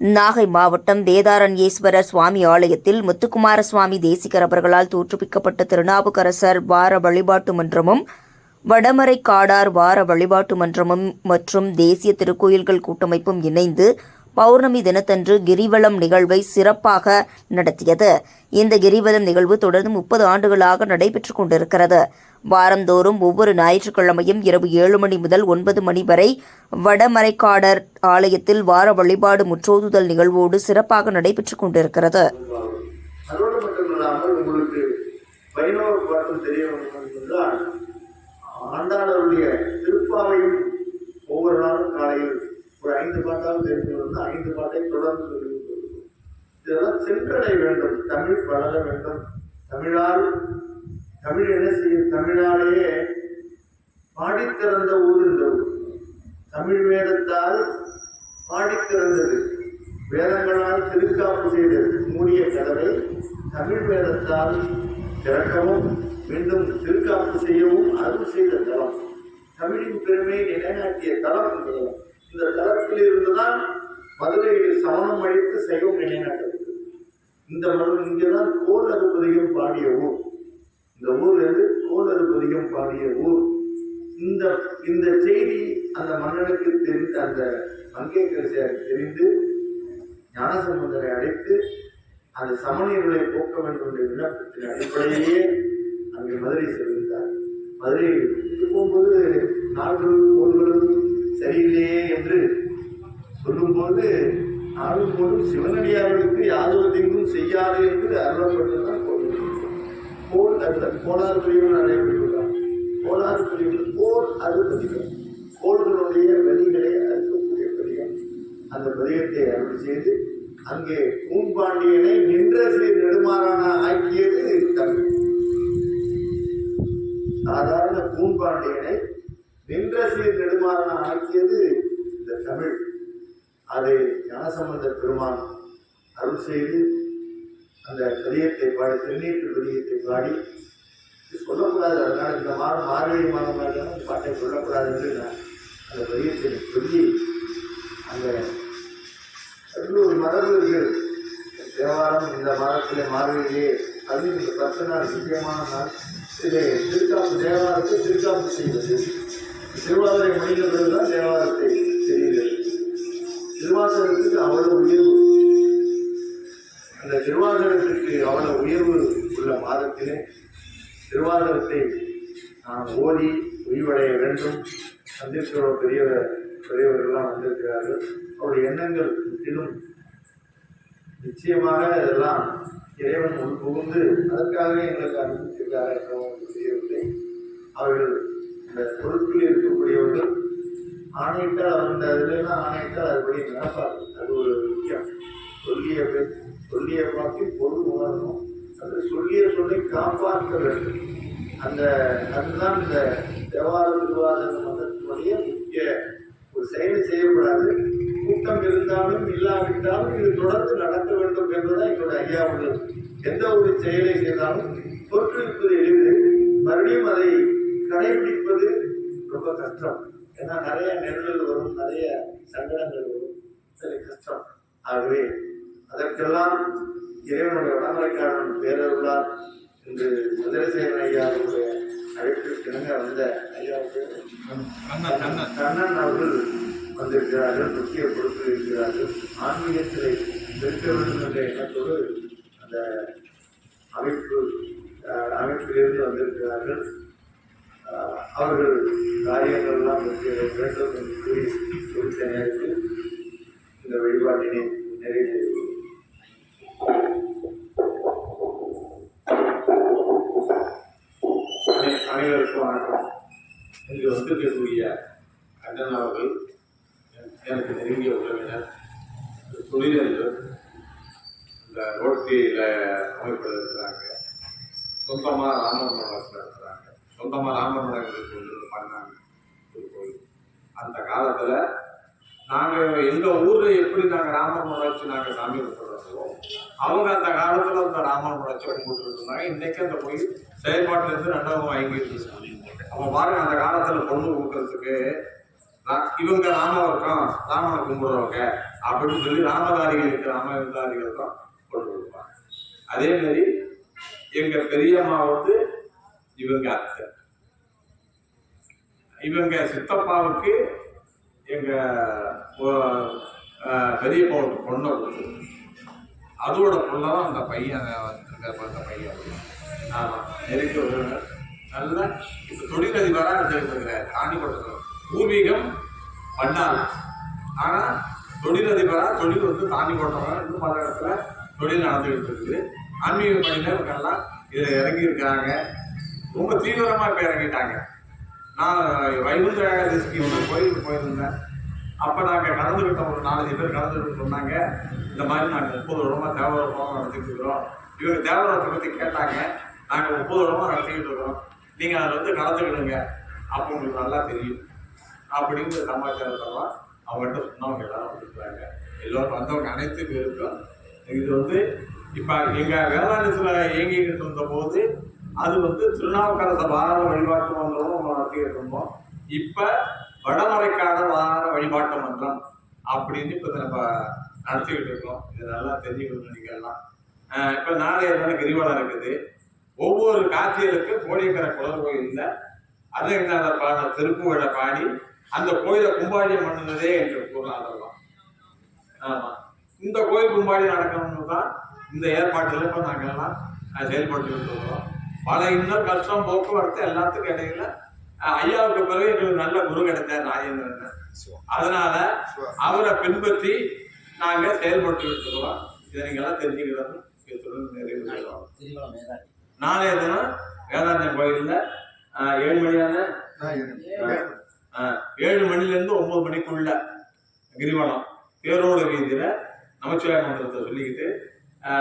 நாகை மாவட்டம் வேதாரண்யேஸ்வரர் சுவாமி ஆலயத்தில் முத்துக்குமார சுவாமி தேசிகர் அவர்களால் தோற்றுவிக்கப்பட்ட திருநாவுக்கரசர் வார வழிபாட்டு மன்றமும் வடமறை காடார் வார வழிபாட்டு மன்றமும் மற்றும் தேசிய திருக்கோயில்கள் கூட்டமைப்பும் இணைந்து பௌர்ணமி தினத்தன்று கிரிவலம் நிகழ்வை சிறப்பாக நடத்தியது. இந்த கிரிவலம் நிகழ்வு தொடர்ந்து முப்பது ஆண்டுகளாக நடைபெற்று கொண்டிருக்கிறது. வாரந்தோறும் ஒவ்வொரு ஞாயிற்றுக்கிழமையும் இரவு ஏழு மணி முதல் ஒன்பது மணி வரை வடமரைக்காடர் ஆலயத்தில் வார வழிபாடு முற்றோதுதல் நிகழ்வோடு சிறப்பாக நடைபெற்றுக் கொண்டிருக்கிறது. ஆண்டாளருடைய திருப்பாவையும் ஒவ்வொரு நாளும் காலையில் ஐந்து பாட்டால் தெரிந்து வந்து ஐந்து பாட்டை தொடர்ந்து தெரிந்து இதெல்லாம் சென்றடை வேண்டும். தமிழ் வளர வேண்டும். தமிழால் தமிழ் என்ன செய்யும்? தமிழாலேயே பாடித்திறந்த ஊர் இந்த ஊர். தமிழ் வேதத்தால் பாடித்திறந்தது. வேதங்களால் திருக்காப்பு செய்தது. மூடிய கதவை தமிழ் வேதத்தால் திறக்கவும் மீண்டும் திருக்காப்பு செய்யவும் அருள் செய்த தளம் தமிழின் பெருமையை நிலைநாட்டிய தளம் இந்த தலம் இந்த தலத்தில் இருந்துதான் மதுரையில் சமணம் அழித்து சைவம் நிலைநாட்டப்பட்டது. இந்த மது இங்கேதான் கோல் அறுபதிகம் பாடிய ஊர். இந்த ஊர் வந்து கோல் அறுபதிகம் பாடிய ஊர். இந்த இந்த செய்தி அந்த மன்னனுக்கு தெரிந்து அந்த மங்கையரசியாருக்கு தெரிந்து ஞானசம்பந்தரை அழைத்து அந்த சமணியர்களை போக்க வேண்டும் என்ற விண்ணப்பத்தின் அடிப்படையிலேயே அங்கே மதுரை செல்கின்றார் மதுரை போகும்போது நாள்களும் கோள்களும் சரியில்லையே என்று சொல்லும்போது நாளும் போதும் சிவனடியார்களுக்கு யாதொரு தீங்கும் செய்யாது என்று அருளப்பட்டுதான் கோவில் போர் அந்த கோளாறு பிரிவு நடைபெற்றுள்ளார் கோளாறு பிரிவு போர் அது பதிகம் கோள்களுடைய வெளிகளை அறுக்கக்கூடிய பதிகம். அந்த பதிகத்தை அருள் செய்து அங்கே பூம்பாண்டியனை நின்ற சீர் நெடுமாறான ஆக்கியது தமிழ். சாதாரண பூம்பாண்டியனை நின்ற சீர் நெடுமாறன ஆக்கியது இந்த தமிழ். அதை ஞானசம்பந்த பெருமான் அருள் செய்து அந்த பதியத்தை பாடி திருநீட்டு பதியத்தை பாடி சொல்லக்கூடாது அதனால் இந்த மாதம் மார்கழி மாதம் இருந்தாலும் இந்த பாட்டை சொல்லக்கூடாது என்று நான் அந்த பதியத்தை சொல்லி அந்த அதில் ஒரு மரபு இருக்குது தேவாரம் இந்த மாதத்தில் மார்கழியிலே அது இந்த பத்து நாள் முக்கியமான நாள். இதை திருக்காப்பு தேவாரத்தை திருக்காப்பு செய்வது. திருவாதிரை முடிந்த தான் தேவாரத்தை செய்கிறது திருவாசகத்துக்கு அவ்வளவு உயர்வு. அந்த திருவாசகத்துக்கு அவ்வளவு உயர்வு உள்ள மாதத்திலே திருவாசகத்தை நாம் ஓதி உய்வடைய வேண்டும். வந்திருக்கிற பெரியவர் பெரியவர்கள்லாம் வந்திருக்கிறார்கள். அவருடைய எண்ணங்கள் முற்றிலும் நிச்சயமாக இதெல்லாம் இறைவன் உள் புகுந்து அதற்காகவே எங்களுக்கு அனுப்பிச்சிருக்காரு என்றும் தெரியவில்லை. அவர்கள் இந்த பொறுப்பில் இருக்கக்கூடியவர்கள் ஆணையிட்டால் அந்த இதுலாம் ஆணையிட்டால் அதுபடி நடப்பார். அது ஒரு முக்கியம் சொல்லிய சொல்லிய பார்த்து பொருள் உணரணும். அது சொல்லிய சொல்லி காப்பாற்ற வேண்டும் அந்த அதுதான் இந்த தேவார விவாத மதத்தினுடைய முக்கிய ஒரு செயலை செய்யக்கூடாது. கூட்டம் இருந்தாலும் இல்லாவிட்டாலும் இது தொடர்ந்து நடக்க வேண்டும் என்பதுதான் எங்களுடைய ஐயாவுடைய எந்த ஒரு செயலை செய்தாலும் தோற்றுவிப்பது ரொம்ப கஷ்டம். ஏன்னா நிறைய நெருடல் வரும் நிறைய சங்கடங்கள் வரும். சரி கஷ்டம். ஆகவே அதற்கெல்லாம் இறைவனுடைய வடமலைக்காரன் பேரருளார் இன்று சந்திரசேகரன் ஐயாவுடைய அழைப்பிற்கு இணங்க வந்த ஐயாவுக்கு கண்ணன் அவர்கள் வந்திருக்கிறார்கள் முக்கிய பொறுப்பில் இருக்கிறார்கள் ஆன்மீகத்திலே இருக்க வேண்டும் என்ற எண்ணத்தோடு அந்த அமைப்பு அமைப்பிலிருந்து வந்திருக்கிறார்கள். அவர்கள் காரியங்கள்லாம் வெற்றி வேண்டும் என்று கூறி குறித்த நேரத்தில் இந்த வழிபாட்டினை நிறைவு செய்வோம் அனைவருக்கும் வணக்கம். இங்கு வந்திருக்கக்கூடிய அண்ணன் அவர்கள் எனக்கு நெருங்கிய உறவினர் தொழிலர்கள் இந்த ரோட்டியில் அமைப்பில் இருக்கிறாங்க. சொந்தமாக ராமர் மடத்தில் சொந்தமாக ராமர் மடங்களுக்கு பண்ணாங்க ஒரு கோயில். அந்த காலத்தில் நாங்கள் எங்கள் ஊரில் எப்படி நாங்கள் ராமர் மடம் நாங்கள் சாமி கும்பிட்றோமோ அவங்க அந்த காலத்தில் அந்த ராமன் மடம் வச்சு இருந்தாங்க இன்றைக்கி அந்த கோயில் செயல்பாட்டிலேருந்து ரெண்டாவது வாங்கிட்டு இருக்காங்க அவன் பாருங்க அந்த காலத்தில் பொண்ணு கொடுக்கறதுக்கு ரா- இவங்க ராமவர்க்கம் ராமனை கும்பிடுறவங்க அப்படின்னு சொல்லி ராமதாரிகளுக்கு ராமதாரிகள் தான் கொண்டு கொடுப்பாங்க அதே மாதிரி எங்கள் பெரியம்மா வந்து இவங்க அத்தை. இவங்க சித்தப்பாவுக்கு எங்கள் பெரிய அஹ், பெரியப்பாவுக்கு பொண்ணை கொடுத்து அதோட பொண்ணை. தான் அந்த பையன் வந்திருக்க அந்த பையன் ஆமாம் நெருக்க உறவினர் நல்ல இப்போ தொழிலதிபராக இருந்திருக்கிறார் காணிப்பட்டத்தில் பூர்வீகம் பண்ணாங்க. ஆனால் தொழிலதிபராக தொழில் வந்து தாண்டி போட்டவங்க இன்னும் பல இடத்துல தொழில் நடந்துகிட்டு இருக்குது. ஆன்மீக பணியினர்கள்லாம் இதில் இறங்கியிருக்காங்க ரொம்ப தீவிரமாக இப்போ இறங்கிட்டாங்க. நான் வைகுண்ட ஏகாதசிக்கு ஒன்று கோயிலுக்கு போயிருந்தேன். அப்போ நாங்கள் கலந்துக்கிட்டோம் ஒரு நாலஞ்சு பேர் கலந்துக்கிட்டு சொன்னாங்க இந்த மாதிரி நாங்கள் முப்பது வருடமாக தேவரப்பம் நடத்திட்டு இருக்கிறோம். இவங்க தேவரத்தை பற்றி கேட்டாங்க நாங்கள் முப்பது வருடமாக நடத்திக்கிட்டு இருக்கிறோம். நீங்கள் அதில் வந்து கலந்துக்கிடுங்க. அப்போ உங்களுக்கு நல்லா தெரியும். அப்படிங்கிற சமாச்சாரத்தெல்லாம் அவங்கள்ட்ட சொன்னவங்க எல்லாரும் கொடுக்குறாங்க. எல்லோரும் வந்தவங்க அனைத்து பேருக்கும் இது வந்து இப்போ எங்கள் வேளாண் இயங்கிக்கிட்டு இருந்த போது அது வந்து திருநாவுக்கரச வார வழிபாட்டு மன்றமும் நடத்திக்கிட்டு இருந்தோம் இப்போ வடமறைக்கான வார வழிபாட்டு மன்றம் அப்படின்னு இப்போ நம்ம நடத்திக்கிட்டு இருக்கோம். இது நல்லா தெரிஞ்சுக்கணும் இப்போ நாளைய தினம் கிரிவலம் இருக்குது? ஒவ்வொரு காட்சிகளுக்கு கோடியக்கரை குளர் கோயிலில் அதங்காத பாட திருப்புகழ பாடி அந்த கோயிலை கும்பாடியம் பண்ணுனதே என்று கூறலாம். அதெல்லாம் ஆமாம் இந்த கோயில் கும்பாடி நடக்கணும்னு தான் இந்த ஏற்பாட்டில் இப்போ நாங்கள் எல்லாம் அஹ், செயல்பட்டுக்கிட்டு இருக்கிறோம் பல இன்னும் கஷ்டம் போக்குவரத்து எல்லாத்துக்கும் இடையில ஐயாவுக்கு பிறகு எங்களுக்கு நல்ல குரு கிடைச்சார் நாகேந்திரன் அதனால அவரை பின்பற்றி நாங்கள் செயல்பட்டுக்கிட்டு இருக்கிறோம். இதை நீங்கள் எல்லாம் தெரிஞ்சுக்கிறோம் நாளைய தினம் வேதாந்தம் கோயிலில் ஏழு மணியான ஏழு மணிலேருந்து ஒன்பது மணிக்குள்ள கிரிவலம் தேரோட வீதியில் நமச்சிவாய மந்திரத்தை சொல்லிக்கிட்டு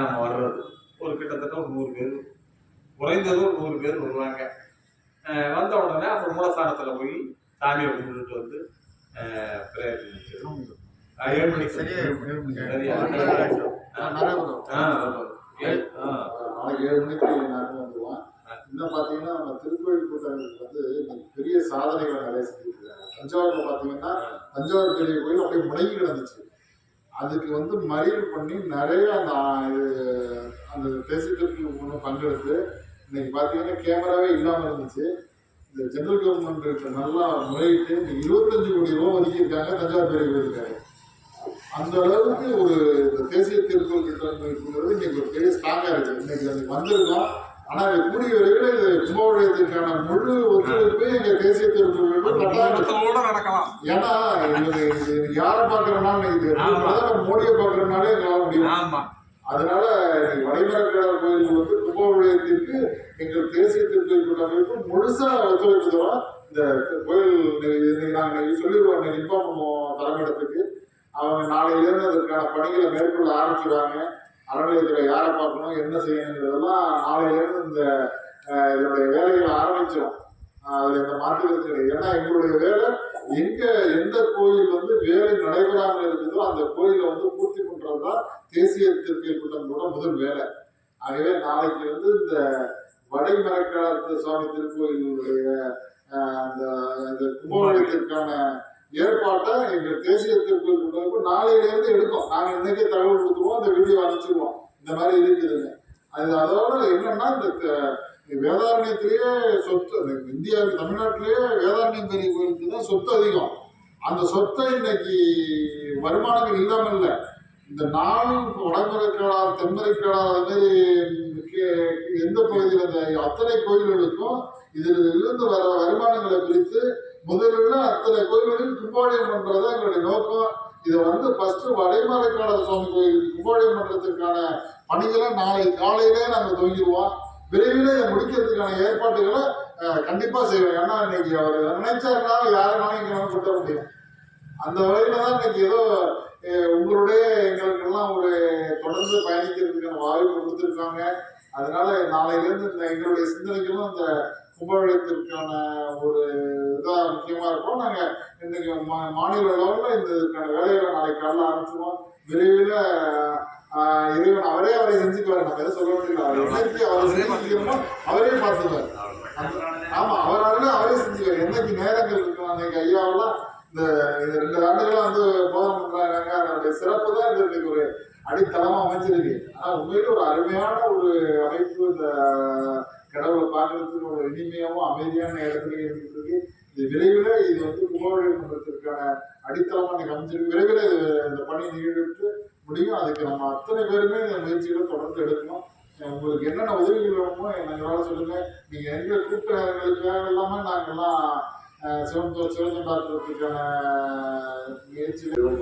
நம்ம வர்றது. ஒரு கிட்டத்தட்ட ஒரு நூறு பேர் குறைந்தது ஒரு நூறு பேர் வருவாங்க. வந்த உடனே அப்புறம் மூலஸ்தானத்தில் போய் சாமியை கும்பிட்டுட்டு வந்து முடிச்சிடுவோம். ஆஹ், ஏழு மணிக்கு சரியா ஏழு மணிக்கு. நாங்கள் வந்துடுவோம் இன்னும் பார்த்தீங்கன்னா நம்ம திருக்கோயில் கூட்டங்களுக்கு வந்து பெரிய சாதனைகளை நிறைய செஞ்சுருக்காங்க. தஞ்சாவூரில் பார்த்தீங்கன்னா தஞ்சாவூர் பெரிய கோயில் அப்படியே முடங்கி கிடந்துச்சு. அதுக்கு வந்து மறியல் பண்ணி நிறைய அந்த இது அந்த தேசியத்திற்கு ஒன்று பங்கெடுத்து இன்னைக்கு பார்த்தீங்கன்னா கேமராவே இல்லாமல் இருந்துச்சு. இந்த ஜெனரல் கவர்மெண்ட் நல்லா முறையிட்டு இன்னைக்கு இருபத்தஞ்சு கோடி ரூபா ஒதுக்கியிருக்காங்க தஞ்சாவூர் பெரிய கோயிலுக்காக அந்த அளவுக்கு ஒரு இந்த தேசிய திருக்குறள் திட்டம் இருக்குங்கிறது இன்னைக்கு ஒரு பெரிய ஸ்ட்ராங்காக இருக்குது இன்னைக்கு அது வந்திருக்கோம். ஆனால் இது கூடிய விரைவில் இது கும்பாவளியத்திற்கான முழு ஒத்துழைப்பு எங்கள் தேசிய குடும்பத்தோட நடக்கலாம். ஏன்னா இது யாரை பார்க்குறனால இது பிரதமர் மோடியை பார்க்குறனாலே எங்களால் முடியும். அதனால வடைமரக்கடல் கோயில் வந்து கும்பாவளியத்திற்கு எங்கள் தேசிய திருக்கோயில் கூட்டமைப்பு முழுசா ஒத்துழைப்பு இந்த கோயில் இன்னைக்கு நாங்கள் சொல்லிடுவோம் இன்னைக்கு இன்ஃபார்ம் பண்ணுவோம் தலைமையிடத்துக்கு. அவங்க நாளையிலேருந்து அதற்கான பணிகளை மேற்கொள்ள ஆரம்பிச்சிடுவாங்க. அறநிலையத்துறை யாரை பார்க்கணும் என்ன செய்யணுங்கிறதெல்லாம் நாளையிலேருந்து இந்த இதனுடைய வேலைகளை ஆரம்பித்தோம் அதில் எந்த மாற்றுக்கிறது கிடையாது ஏன்னா எங்களுடைய வேலை எங்க எந்த கோயில் வந்து வேலை நடைபெறாமல் இருக்குதோ அந்த கோயிலை வந்து பூர்த்தி பண்றது தான் தேசிய திருக்கை கூட்டம் கூட முதல் வேலை. ஆகவே நாளைக்கு வந்து இந்த வடைமரக்காலத்து சுவாமி திருக்கோயிலுடைய அந்த இந்த கும்பகோணத்திற்கான ஏற்பாட்டை எங்கள் தேசிய திருக்கோயில் கூட்டமைப்பு நாளையிலேருந்து எடுக்கும். நாங்கள் இன்னைக்கே தகவல் கொடுத்துருவோம் அந்த வீடியோ அனுப்பிச்சிருவோம். இந்த மாதிரி இருக்குதுங்க அது அதோட என்னன்னா இந்த வேதாரண்யத்திலேயே சொத்து இந்தியா தமிழ்நாட்டிலேயே வேதாரண்யம் பெரிய கோயிலுக்கு தான் சொத்து அதிகம். அந்த சொத்தை இன்னைக்கு வருமானங்கள் இல்லாமல் இல்லை இந்த நாள் வடமரைக்காடார் தென்மரைக்காடார் அது மாதிரி எந்த பகுதியில் அந்த அத்தனை கோயில்களுக்கும் இதில் இருந்து வர வருமானங்களை பிரித்து முதலில் அத்தனை கோயில்களையும் கும்பாடியம் பண்ணுறது எங்களுடைய நோக்கம். இதை வந்து ஃபர்ஸ்ட் வடைமரைக்காடர் சுவாமி கோயில் கும்பாடியம் பண்ணுறதுக்கான பணிகளை நாளை காலையிலே நாங்கள் துவங்கிடுவோம். விரைவில் இதை முடிக்கிறதுக்கான ஏற்பாடுகளை கண்டிப்பாக செய்வோம் ஏன்னா இன்னைக்கு அவர் நினைச்சாருன்னா யாருனாலும் இங்கே நம்ம கூட்ட முடியும். அந்த வகையில தான் இன்னைக்கு ஏதோ உங்களுடைய தொடர்ந்து பயணிக்கிறதுக்கான வாய்ப்பு கொடுத்துருக்காங்க. அதனால நாளையிலேருந்து இந்த எங்களுடைய சிந்தனைகளும் இந்த கும்பாபிஷேகத்திற்கான ஒரு இதாக முக்கியமாக இருக்கும். நாங்கள் இன்னைக்கு மா மாநில லெவலில் இந்த இதுக்கான வேலைகளை நாளைக்கு காலையில் ஆரம்பிச்சிடுவோம் விரைவில் இறைவன் அவரே அவரை செஞ்சுக்குவார். நம்ம எதுவும் சொல்ல வேண்டியது அவர் அவரே பார்த்துக்குவார் ஆமா அவரால் அவரே செஞ்சுக்குவார் என்னைக்கு நேரங்கள் இருக்கும் அன்னைக்கு ஐயாவெல்லாம் இந்த இந்த ரெண்டு ஆண்டுகளா வந்து போதனை பண்றாங்க அதனுடைய சிறப்பு தான் இது இன்னைக்கு ஒரு அடித்தளமா அமைஞ்சிருக்கு ஆனா உண்மையில ஒரு அருமையான ஒரு அமைப்பு இந்த கடவுளை பார்க்கறதுக்கு ஒரு இனிமையாவும் அமைதியான இடத்துல இருந்துட்டு இருக்கு. இது விரைவில் இது வந்து கும்பாபிஷேகத்திற்கான அடித்தளமாக நீங்கள் அமைஞ்சிருக்கு விரைவில் இது இந்த பணி நீடித்து முடியும். அதுக்கு நம்ம அத்தனை பேருமே இந்த முயற்சிகளை தொடர்ந்து எடுக்கணும். உங்களுக்கு என்னென்ன உதவிகள் வேணுமோ எங்களால் சொல்லுங்க. நீங்க எங்க கூப்பிட்டவர்களுக்காக எல்லாமே நாங்கெல்லாம் சிவன் சிவன் பார்க்கறதுக்கான முயற்சிகள்